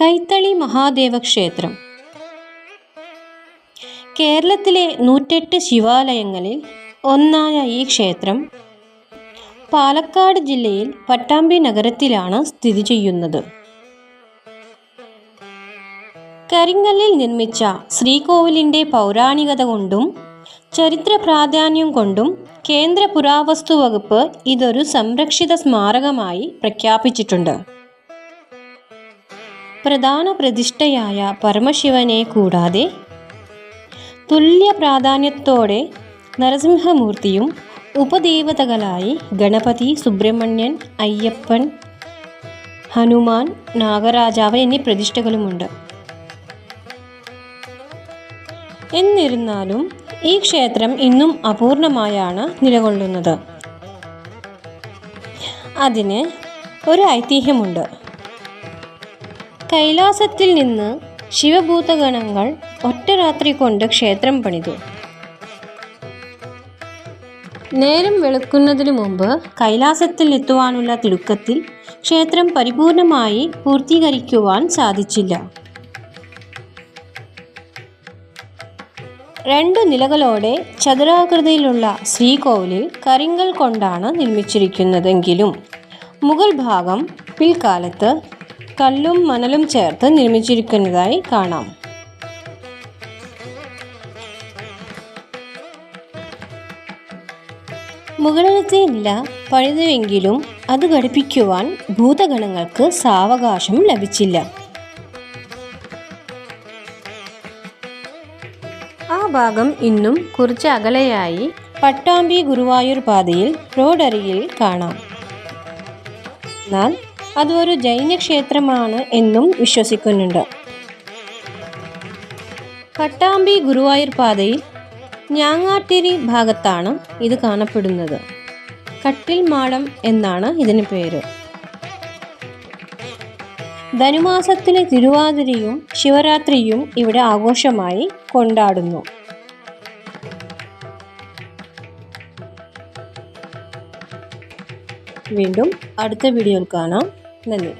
കൈത്തളി മഹാദേവ ക്ഷേത്രം കേരളത്തിലെ നൂറ്റെട്ട് ശിവാലയങ്ങളിൽ ഒന്നായ ഈ ക്ഷേത്രം പാലക്കാട് ജില്ലയിൽ പട്ടാമ്പി നഗരത്തിലാണ് സ്ഥിതി ചെയ്യുന്നത്. കരിങ്കല്ലിൽ നിർമ്മിച്ച ശ്രീകോവിലിന്റെ പൗരാണികത കൊണ്ടും ചരിത്ര പ്രാധാന്യം കൊണ്ടും കേന്ദ്ര പുരാവസ്തു വകുപ്പ് ഇതൊരു സംരക്ഷിത സ്മാരകമായി പ്രഖ്യാപിച്ചിട്ടുണ്ട്. പ്രധാന പ്രതിഷ്ഠയായ പരമശിവനെ കൂടാതെ തുല്യ പ്രാധാന്യത്തോടെ നരസിംഹമൂർത്തിയും ഉപദേവതകളായി ഗണപതി സുബ്രഹ്മണ്യൻ അയ്യപ്പൻ ഹനുമാൻ നാഗരാജാവ് എന്നീ പ്രതിഷ്ഠകളുമുണ്ട്. എന്നിരുന്നാലും ഈ ക്ഷേത്രം ഇന്നും അപൂർണമായാണ് നിലകൊള്ളുന്നത്. അതിന് ഒരു ഐതിഹ്യമുണ്ട്. കൈലാസത്തിൽ നിന്ന് ശിവഭൂതഗണങ്ങൾ ഒറ്റ രാത്രി കൊണ്ട് ക്ഷേത്രം പണിതു. നേരം വെളുക്കുന്നതിനു മുമ്പ് കൈലാസത്തിൽ എത്തുവാനുള്ള തിടുക്കത്തിൽ ക്ഷേത്രം പരിപൂർണമായി പൂർത്തീകരിക്കുവാൻ സാധിച്ചില്ല. രണ്ടു നിലകളോടെ ചതുരാകൃതിയിലുള്ള ശ്രീകോവിലിൽ കരിങ്കൽ കൊണ്ടാണ് നിർമ്മിച്ചിരിക്കുന്നതെങ്കിലും മുഗൾ ഭാഗം പിൽക്കാലത്ത് കല്ലും മണലും ചേർത്ത് നിർമ്മിച്ചിരിക്കുന്നതായി കാണാം. മുകളിലത്തെ നില പഴുതുവെങ്കിലും അത് ഘടിപ്പിക്കുവാൻ ഭൂതഗണങ്ങൾക്ക് സാവകാശം ലഭിച്ചില്ല. ആ ഭാഗം ഇന്നും കുറച്ച് അകലെയായി പട്ടാമ്പി ഗുരുവായൂർ പാതയിൽ റോഡരികിൽ കാണാം. എന്നാൽ അത് ഒരു ജൈന ക്ഷേത്രമാണ് എന്നും വിശ്വസിക്കുന്നുണ്ട്. കട്ടാമ്പി ഗുരുവായൂർ പാതയിൽ ഞാങ്ങാട്ടിരി ഭാഗത്താണ് ഇത് കാണപ്പെടുന്നത്. കട്ടിൽ മാടം എന്നാണ് ഇതിന് പേര്. ധനുമാസത്തിലെ തിരുവാതിരയും ശിവരാത്രിയും ഇവിടെ ആഘോഷമായി കൊണ്ടാടുന്നു. വീണ്ടും അടുത്ത വീഡിയോയിൽ കാണാം. 那你